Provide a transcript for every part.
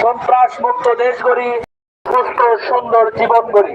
সন্ত্রাস মুক্ত দেশ গড়ি সুস্থ সুন্দর জীবন গড়ি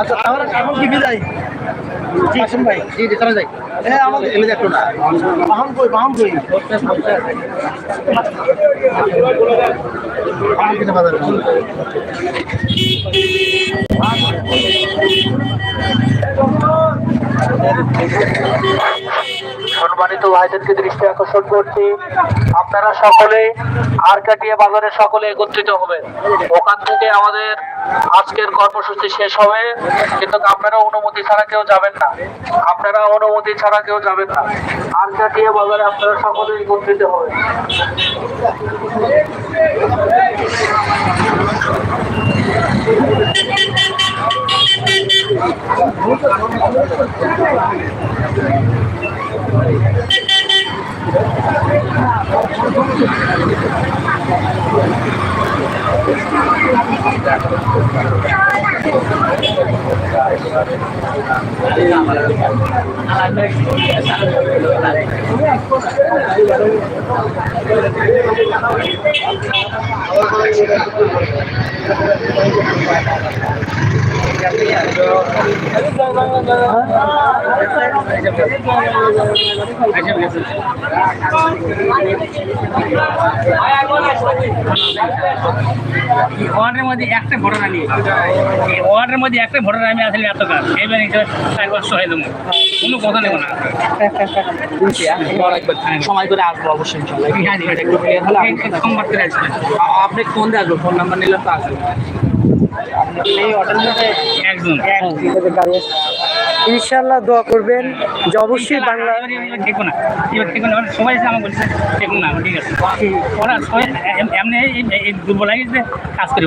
আচ্ছা আমার এখন কি বিদায়? আসুন ভাই। জি জি চলে যাই। হ্যাঁ আমাদের এলে দেখো না বাহন কই? বাহন কই বাজার সম্মানিত ভাইদেরকে দৃষ্টি আকর্ষণ করছি। আপনারা সকলে আর কাটিয়ে বাজারে সকলে একত্রিত হবেন। ওখান থেকে আমাদের আজকের কর্মসূচি শেষ হবে। কিন্তু আপনারা অনুমতি ছাড়া কেউ যাবেন না। আপনারা অনুমতি ছাড়া কেউ যাবেন না। আর কাটিয়ে বাজারে আপনারা সকলে একত্রিত হবেন। এই ওয়ার্ডের মধ্যে একটা ভোটার আমি এই ওয়ার্ডের মধ্যে একটা ভোটার আমি আসলে এত কাজ এইবার হিসেবে চার পাঁচশো হয়ে দেবো কোনো কথা নেব না। সময় করে আসব অবশ্যই এই আসবেন। আপনি ফোন দিয়ে আসব ফোন নাম্বার নিলে তো আসবে এই হোটেল মধ্যে একজন ইনশাল্লাহ দোয়া করবেন যে অবশ্যই বাংলা এবার এবার না। এবার দেখব সবাই এসে আমাকে বলছে দেখুন না ঠিক আছে। ওরা সবাই এমনি এই- দুর্বল লাগে যে কাজ করে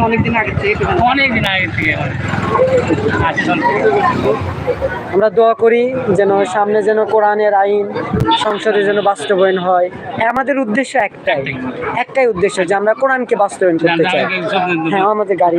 অনেকদিন আগে থেকে একটু আগে থেকে আমরা দোয়া করি যেন সামনে যেন কোরআনের আইন সংসদে যেন বাস্তবায়ন হয়। আমাদের উদ্দেশ্য একটাই। একটাই। উদ্দেশ্য যে আমরা কোরআনকে বাস্তবায়ন করতে চাই। হ্যাঁ আমাদের গাড়ি।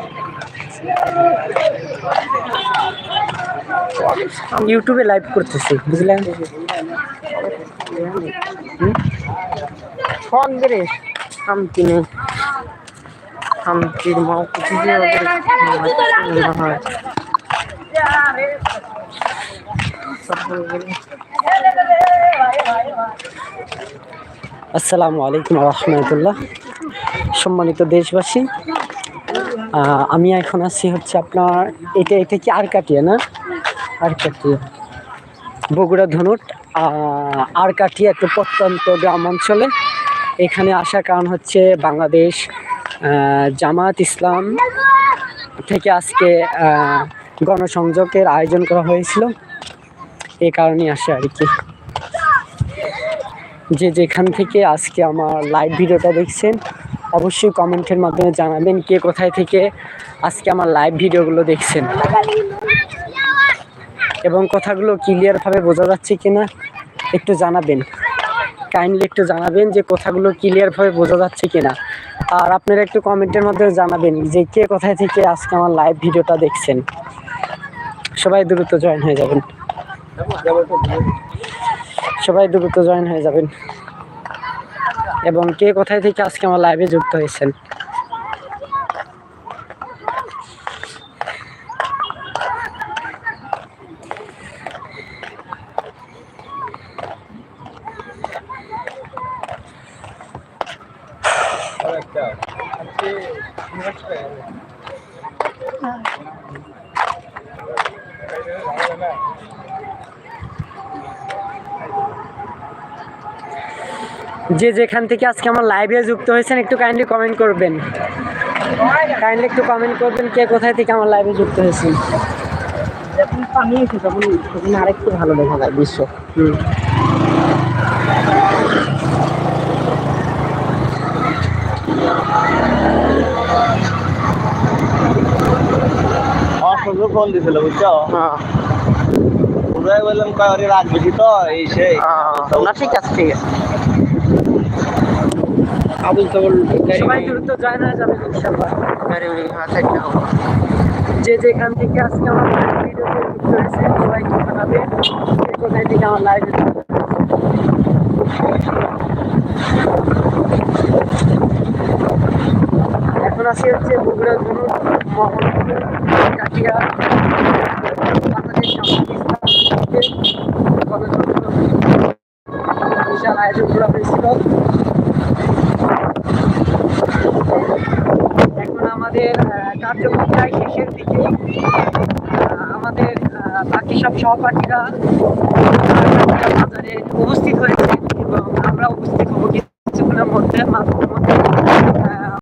আমি ইউটিউবে লাইভ করতেছি বুঝলেন? হামকি নেই। হয় আসসালামু আলাইকুম রহমতুল্লাহ। সম্মানিত দেশবাসী আমি এখন আছি হচ্ছে আপনার এটা এটা কি আরকাটিয়া না? আরকাটিয়া। বগুড়া ধনুট আহ, আরকাটিয়া একটা প্রত্যন্ত গ্রাম অঞ্চলে। এখানে আসার কারণ হচ্ছে বাংলাদেশ জামাত ইসলাম থেকে আজকে গণসংযোগের আয়োজন করা হয়েছিল। এ কারণেই আসে আর কি। যে যেখান থেকে আজকে আমার লাইভ ভিডিওটা দেখছেন অবশ্যই কমেন্টের মাধ্যমে জানাবেন কে কোথায় থেকে আজকে আমার লাইভ ভিডিওগুলো দেখছেন। এবং কথাগুলো ক্লিয়ারভাবে বোঝা যাচ্ছে কিনা একটু জানাবেন। কাইন্ডলি একটু জানাবেন যে কথাগুলো ক্লিয়ারভাবে বোঝা যাচ্ছে কিনা। আর আপনারা একটু কমেন্টের মাধ্যমে জানাবেন যে কে কোথায় থেকে আজকে আমার লাইভ ভিডিওটা দেখছেন। সবাই দ্রুত জয়েন হয়ে যাবেন। সবাই দ্রুত জয়েন হয়ে যাবেন। এবং কে কোথায় থেকে আজকে আমার লাইভে যুক্ত হয়েছেন? যে যেখান থেকে আজকে আমার লাইভে যুক্ত হয়েছেন একটু কাইন্ডলি কমেন্ট করবেন। কাইন্ডলি একটু কমেন্ট করবেন কে কোথায় থেকে আমার লাইভে যুক্ত হয়েছেন। যখন পানি এসে তখন তখন আরেকটু ভালো দেখা যায় দৃশ্য হুম ফোন দিছিল বুঝছ হ্যাঁ। বললাম কয় রাত বেশি তো এই সেই না ঠিক আছে ঠিক আছে। আবুল তাবুল সবাই দ্রুত জয়েন হয়ে যাবে ইনশাআল্লাহ যে যেখান থেকে আজকে আমার ভিডিওতে যুক্ত হয়েছে সবাই কি জানাবে কে কোথায় থেকে আমার লাইভে এখন আসি হচ্ছে বগুড়া ধরুন মোহাম্মদপুর কাটিয়া বাংলাদেশ জামাত থেকে গণতন্ত্র বিশাল আয়োজন করা হয়েছিল। আমাদের কার্যক্রম প্রায় শেষের দিকে আমাদের বাকি সব সহপাঠীরা বাজারে উপস্থিত হয়েছে এবং আমরা উপস্থিত